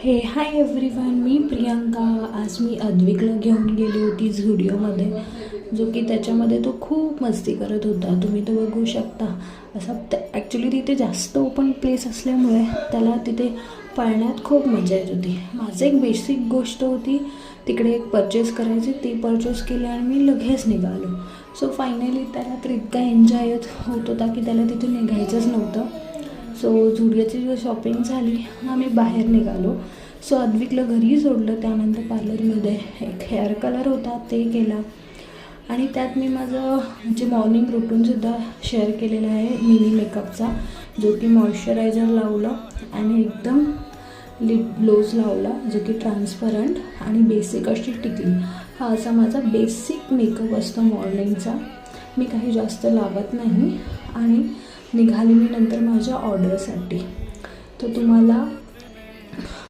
हे hi everyone मी प्रियांका. आज मी अद्विकला घेऊन गेली होती झुडिओमध्ये जो की त्याच्यामध्ये तो खूप मस्ती करत होता. तुम्ही तो बघू शकता. असा ॲक्च्युली तिथे जास्त ओपन प्लेस असल्यामुळे त्याला तिथे पळण्यात खूप मजा येत होती. माझं एक बेसिक गोष्ट होती तिकडे एक परचेस करायची. ती परचेस केली आणि मी लगेच निघालो. सो फायनली त्याला तर इतका एन्जॉय होत होता की त्याला तिथे निघायचंच नव्हतं. सो झुडिओची जी शॉपिंग झाली आम्ही बाहेर निघालो. सो अद्विकला घरी सोडलं त्यानंतर पार्लरमध्ये एक हेअर कलर होता ते केला. आणि त्यात मी माझं म्हणजे मॉर्निंग रुटीनसुद्धा शेअर केलेला आहे मिनी मेकअपचा जो की मॉइश्चरायझर लावलं आणि एकदम लिप ग्लोज लावला जो की ट्रान्सपरंट आणि बेसिक अशी टिकली. हा असा माझा बेसिक मेकअप असतो मॉर्निंगचा मी काही जास्त लावत नाही. आणि निघाली मी नंतर माझ्या ऑर्डरसाठी. तर तुम्हाला